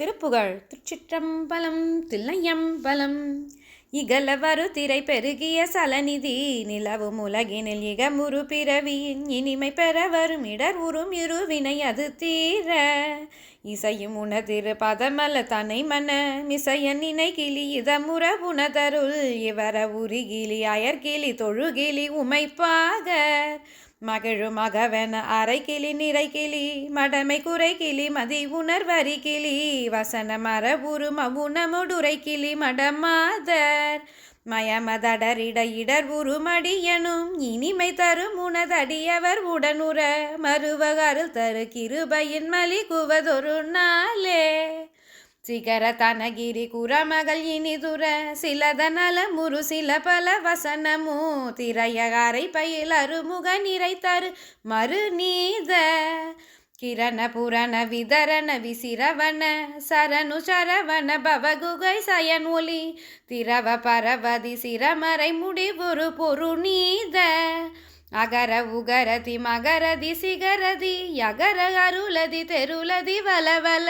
திருப்புகழ். திருச்சிற்றம்பலம் தில்லையம்பலம். இகலவரு திரை பெருகிய சலநிதி நிலவும் உலகினில் இகமுறு பிறவியின் இனிமை பெற வரும் இடர் உறும் இருவினை அது தீர. இசையும் உணதிரு பதமல தனை மன மிசைய நினை கிளி இதமுற உணதருள் இவர உரிகிளி அயர்கிளி தொழுகிளி உமைப்பாக. மகிழு மகவென அரை கிளி நிறை கிளி மடமை குறை கிளி மதி உணர்வரி கிளி வசன மரபுரு மவுனமுடுரை கிளி மடமாதர். மயமதடரிட இடர் உருமடியனும் இனிமை தரும் உனதடியவர் உடனுற மறுவகருள் தரு கிருபையின் மலிகுவதொரு நாளே. சிகர தனகிரி குரமகள் இனிதுர சிலத நலமுரு சில பல வசனமு. திரையகாரை பயில் அருமுக நிறை தரு மறு நீத. கிரண புரண விதரண விசிரவன சரணு சரவண பவகுகை சயன் ஒலி திரவ பரவதி சிரமறை முடிவுரு பொருநீத அகர உகரதி மகரதி சிகரதி யகர அருளதி தெருளதி வலவல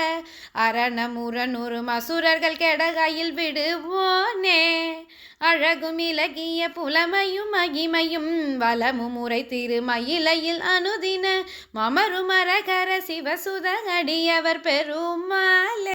அரணமுரநூறு மசுரர்கள் கெடகையில் விடுவோனே. அழகும் இலகிய புலமையும் மகிமையும் வலமும் உரை திருமயிலையில் அனுதின. மமரு மரகர சிவசுத அடியவர் பெருமாளே.